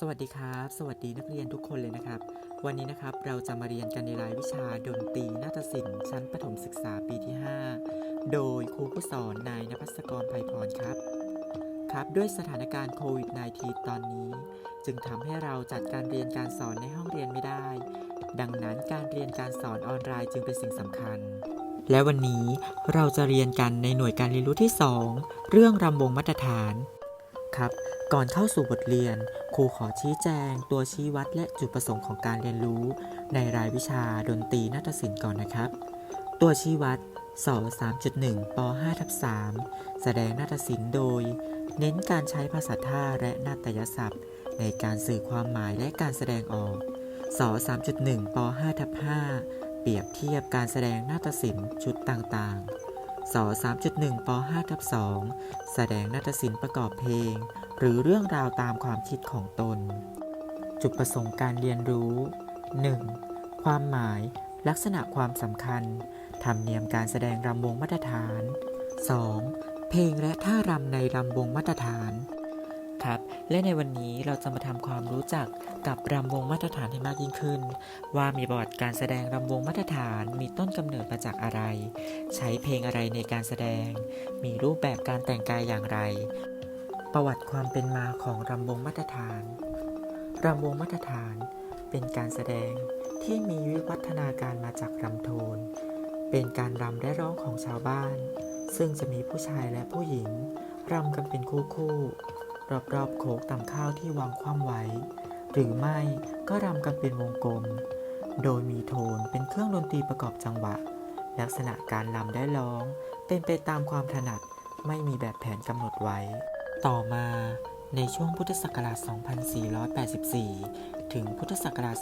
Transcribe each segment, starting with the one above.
สวัสดีครับ สวัสดีนักเรียนทุกคนเลยนะครับ วันนี้นะครับเราจะมาเรียนกันในรายวิชาดนตรีนาฏศิลป์ชั้นประถมศึกษาปีที่ 5 โดยครูผู้สอนนายนภัสกรไพพรครับ ครับด้วยสถานการณ์โควิด -19 ตอนนี้ จึงทำให้เราจัดการเรียนการสอนในห้องเรียนไม่ได้ ดังนั้นการเรียนการสอนออนไลน์จึงเป็นสิ่งสำคัญ และวันนี้เราจะเรียนกันในหน่วยการเรียนรู้ที่ 2 เรื่องรำวงมาตรฐานครับ ก่อนเข้าสู่บทเรียน ครูขอชี้แจง ตัวชี้วัดและจุดประสงค์ของการเรียนรู้ ในรายวิชาดนตรีนาฏศิลป์ก่อนนะครับ ตัวชี้วัดส3.1ป5ทับ3แสดงนาฏศิลป์โดย เน้นการใช้ภาษาท่าและนาฏยศัพท์ ในการสื่อความหมายและการแสดงออกส3.1ป5ทับ5เปรียบเทียบการแสดงนาฏศิลป์ชุดต่างๆ ส3.1ป5ทับ2แสดงนาฏศิลป์ประกอบเพลง หรือเรื่องราวตามความคิดของตน จุดประสงค์การเรียนรู้ 1. ความหมายลักษณะความสำคัญธรรมเนียมการแสดงรำวงมาตรฐาน 2. เพลงและท่ารำในรำวงมาตรฐาน ครับ และในวันนี้เราจะมาทำความรู้จักกับรำวงมาตรฐานให้มากยิ่งขึ้น ว่ามีประวัติการแสดงรำวงมาตรฐานมีต้นกำเนิดมาจากอะไร ใช้เพลงอะไรในการแสดง มีรูปแบบการแต่งกายอย่างไร ประวัติความเป็นมาของรำวงมาตรฐานรำวงมาตรฐานเป็นการแสดงที่มีวิวัฒนาการมาจากรำโทน เป็นการรำและร้องของชาวบ้าน ซึ่งจะมีผู้ชายและผู้หญิงรำกันเป็นคู่คู่ รอบๆโขกตำข้าวที่วางคว่ำไว้ หรือไม่ก็รำกันเป็นวงกลม โดยมีโทนเป็นเครื่องดนตรีประกอบจังหวะ ลักษณะการรำได้ร้อง เป็นไปตามความถนัดไม่มีแบบแผนกำหนดไว้ ต่อมาในช่วงพุทธศักราช 2484 ถึงพุทธศักราช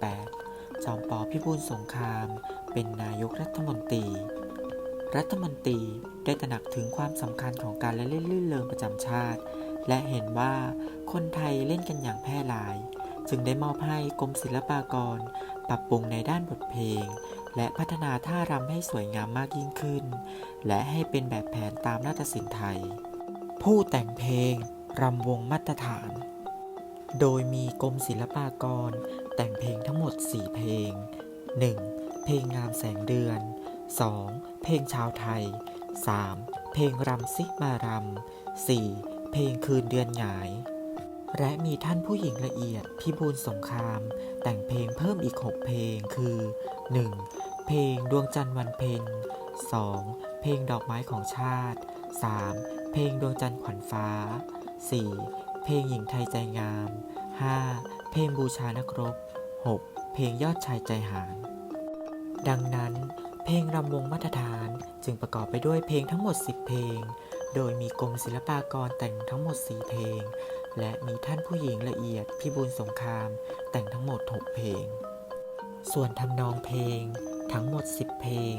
2488 จอมปอพิบูลสงคราม เป็นนายกรัฐมนตรี รัฐมนตรีได้ตระหนักถึงความสำคัญของการละเล่นลื่นเริงประจำชาติ และเห็นว่าคนไทยเล่นกันอย่างแพร่หลาย จึงได้มอบให้กรมศิลปากร ปรับปรุงในด้านบทเพลง และพัฒนาท่ารำให้สวยงามมากยิ่งขึ้น และให้เป็นแบบแผนตามนาฏศิลป์ไทย ผู้แต่งเพลงรำวงมาตรฐาน โดยมีกรมศิลปากร แต่งเพลงทั้งหมด 4 เพลง 1. เพลงงามแสงเดือน 2. เพลงชาวไทย 3. เพลงรำซิมารำ 4. เพลงคืนเดือนหงาย และมีท่านผู้หญิงละเอียดพิบูลสงคราม แต่งเพลงเพิ่มอีก 6 เพลงคือ 1. เพลงดวงจันทร์วันเพ็ญ 2. เพลงดอกไม้ของชาติ 3. เพลงดวงจันทร์ขวัญฟ้า 4. เพลงหญิงไทยใจงาม 5. เพลงบูชานักรบ 6. เพลงยอดชายใจหางดังนั้น เพลงรำวงมาตรฐานจึงประกอบไปด้วยเพลงทั้งหมด 10 เพลง โดยมีกรมศิลปากรแต่งทั้งหมด 4 เพลง และมีท่านผู้หญิงละเอียดพิบูลสงคราม แต่งทั้งหมด 6 เพลง ส่วนทำนองเพลงทั้งหมด 10 เพลง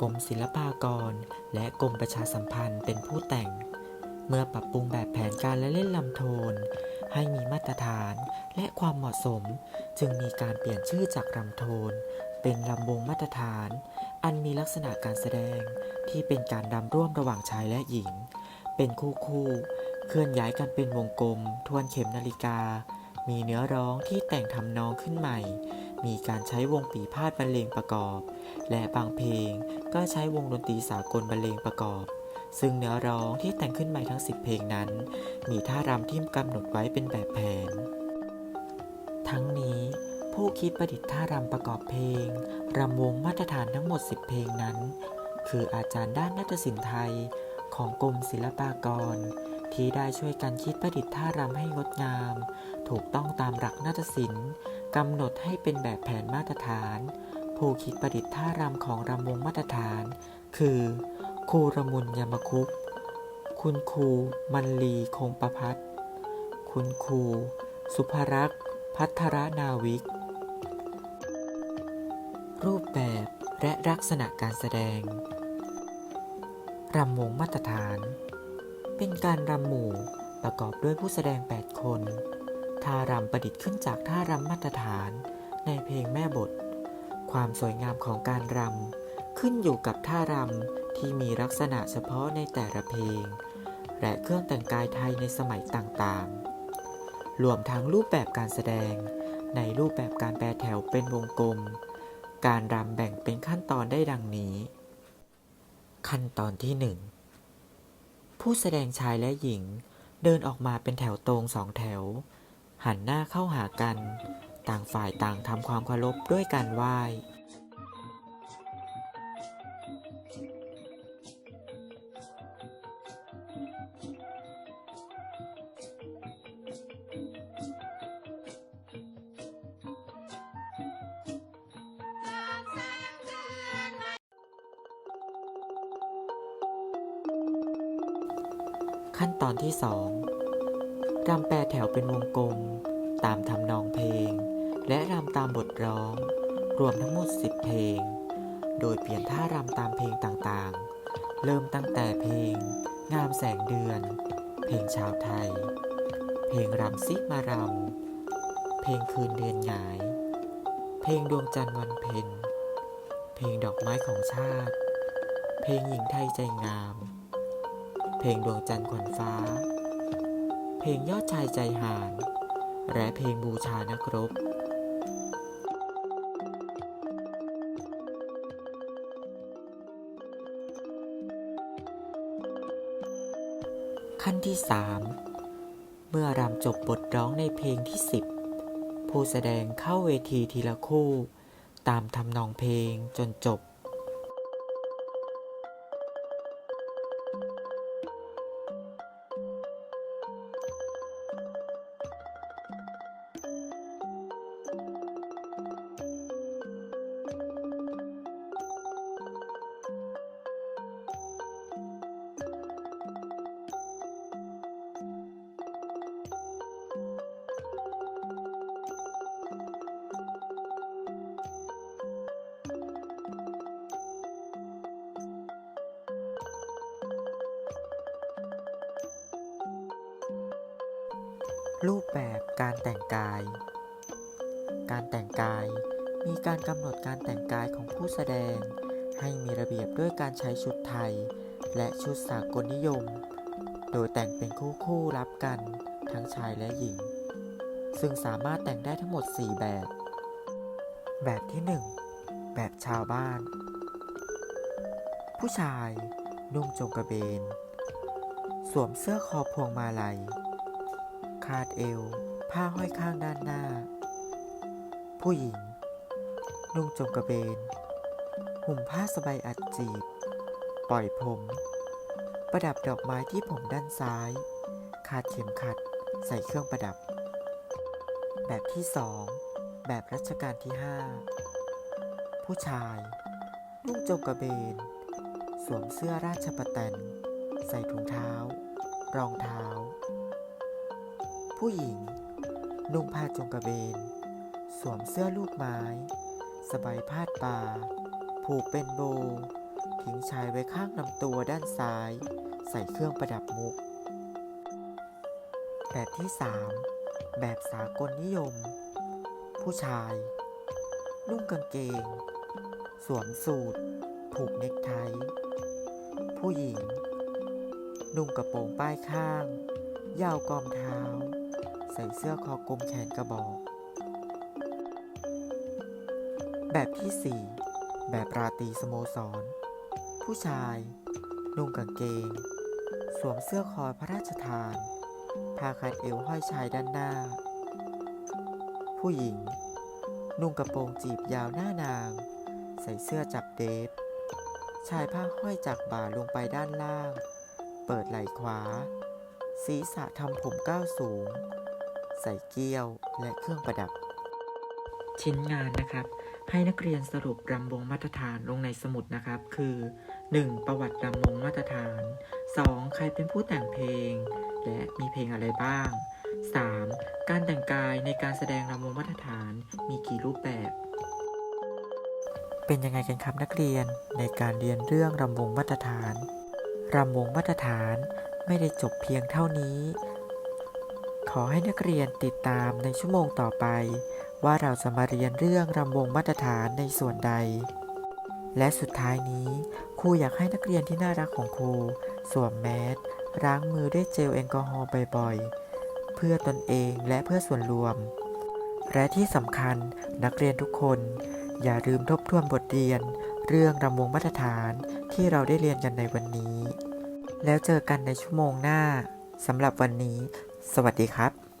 กรมศิลปากร และกรมประชาสัมพันธ์เป็นผู้แต่ง เมื่อปรับปรุงแบบแผนการและเล่นลำโทน ให้มีมาตรฐานและความเหมาะสม จึงมีการเปลี่ยนชื่อจากรำโทน เป็นลำวงมาตรฐาน อันมีลักษณะการแสดงที่เป็นการรำร่วมระหว่างชายและหญิง เป็นคู่คู่ เคลื่อนย้ายกันเป็นวงกลม ทวนเข็มนาฬิกา มีเนื้อร้องที่แต่งทำนองขึ้นใหม่ มีการใช้วงปีพาดบรรเลงประกอบ และบางเพลงก็ใช้วงดนตรีสากลบรรเลงประกอบ ซึ่งเนื้อร้องที่แต่งขึ้นใหม่ทั้ง 10 เพลงนั้น มีท่ารำที่กำหนดไว้เป็นแบบแผน ทั้งนี้ผู้คิดประดิษฐ์ท่ารำประกอบเพลงรำวงมาตรฐานทั้งหมด 10 เพลงนั้น คืออาจารย์ด้านนาฏศิลป์ไทยของกรมศิลปากร ที่ได้ช่วยกันคิดประดิษฐ์ท่ารำให้งดงาม ถูกต้องตามหลักนาฏศิลป์กำหนดให้เป็นแบบแผนมาตรฐาน ผู้คิดประดิษฐ์ท่ารำของรำวงมาตรฐาน คือ ครูระมุนยมคุปคุณครูมันลีคงประพัฒคุณครูสุภรักษ์พัทรนาวิก รูปแบบและลักษณะการแสดง รำวงมาตรฐาน เป็นการรำหมู่ประกอบด้วยผู้แสดง 8 คน ท่ารำประดิษฐ์ขึ้นจากท่ารำมาตรฐานในเพลงแม่บท ความสวยงามของการรำขึ้นอยู่กับท่ารำ ที่มีลักษณะเฉพาะในแต่ละเพลง และเครื่องแต่งกายไทยในสมัยต่างๆ รวมทั้งรูปแบบการแสดง ในรูปแบบการแปรแถวเป็นวงกลม การรำแบ่งเป็นขั้นตอนได้ดังนี้ ขั้นตอนที่ 1 ผู้แสดงชายและหญิงเดินออกมาเป็นแถวตรงสองแถว หันหน้าเข้าหากัน ต่างฝ่ายต่างทำความเคารพด้วยการไหว้ ขั้นตอนที่สองรำแปรแถวเป็นวงกลม ตามทำนองเพลง และรำตามบทร้อง รวมทั้งหมด 10 เพลง โดยเปลี่ยนท่ารำตามเพลงต่างๆ เริ่มตั้งแต่เพลง งามแสงเดือน เพลงชาวไทย เพลงรำซิมารำ เพลงคืนเดือนหงาย เพลงดวงจันทร์วันเพ็ญ เพลงดอกไม้ของชาติ เพลงหญิงไทยใจงาม เพลงดวงจันทร์ขวัญฟ้า เพลงยอดชายใจหาน และเพลงบูชานักรบขั้นที่ 3 เมื่อรำจบบทร้องในเพลงที่ 10 ผู้แสดงเข้าเวทีทีละคู่ ตามทำนองเพลงจนจบ รูปแบบการแต่งกาย การแต่งกายมีการกำหนดการแต่งกายของผู้แสดง ให้มีระเบียบด้วยการใช้ชุดไทย และชุดสากลนิยม โดยแต่งเป็นคู่คู่รับกันทั้งชายและหญิง ซึ่งสามารถแต่งได้ทั้งหมด 4 แบบ แบบที่ 1 แบบชาวบ้าน ผู้ชาย นุ่งจงกระเบน สวมเสื้อคอพวงมาลัย คาดเอว ผ้าห้อยข้างด้านหน้า ผู้หญิง นุ่งจงกระเบน ห่มผ้าสบายอัดจีบ ปล่อยผม ประดับดอกไม้ที่ผมด้านซ้ายคาดเข็มขัด ใส่เครื่องประดับ แบบที่สองแบบรัชกาลที่5ผู้ชาย นุ่งจงกระเบน สวมเสื้อราชปะแตน ใส่ถุงเท้า รองเท้า ผู้หญิง นุ่งผ้าจงกระเบน สวมเสื้อลูกไม้ สบายพาดบ่าผูกเป็นโบ ทิ้งชายไว้ข้างลำตัวด้านซ้าย ใส่เครื่องประดับมุก แบบที่ 3 แบบสากลนิยม ผู้ชาย นุ่งกางเกง สวมสูทผูกเนคไท ผู้หญิง นุ่งกระโปรงป้ายข้าง ยาวกอมเท้า ใส่เสื้อคอกลมแขนกระบอก แบบที่ 4 แบบราตรีสโมสร ผู้ชาย นุ่งกางเกง สวมเสื้อคอพระราชทานผ้าคาดเอวห้อยชายด้านหน้า ผู้หญิง นุ่งกระโปรงจีบยาวหน้านาง ใส่เสื้อจับเดฟชายผ้าห้อยจากบ่าลงไปด้านล่าง เปิดไหล่ขวา ศีรษะทำผมก้าวสูง ใส่เกี้ยวและเครื่องประดับ ชิ้นงานนะครับ ให้นักเรียนสรุปรำวงมาตรฐานลงในสมุดนะครับ คือ 1. ประวัติรำวงมาตรฐาน 2. ใครเป็นผู้แต่งเพลง และมีเพลงอะไรบ้าง 3. การแต่งกายในการแสดงรำวงมาตรฐานมีกี่รูปแบบ เป็นยังไงกันครับนักเรียนในการเรียนเรื่องรำวงมาตรฐาน รำวงมาตรฐานไม่ได้จบเพียงเท่านี้ ขอให้นักเรียนติดตามในชั่วโมงต่อไป ว่าเราจะมาเรียนเรื่องรำวงมาตรฐานในส่วนใด และสุดท้ายนี้ครูอยากให้นักเรียนที่น่ารักของครูสวมแมสล้างมือด้วยเจลแอลกอฮอล์บ่อยๆ เพื่อตนเองและเพื่อส่วนรวม และที่สำคัญนักเรียนทุกคน อย่าลืมทบทวนบทเรียน เรื่องรำวงมาตรฐานที่เราได้เรียนกันในวันนี้ แล้วเจอกันในชั่วโมงหน้าสำหรับวันนี้ สวัสดีครับ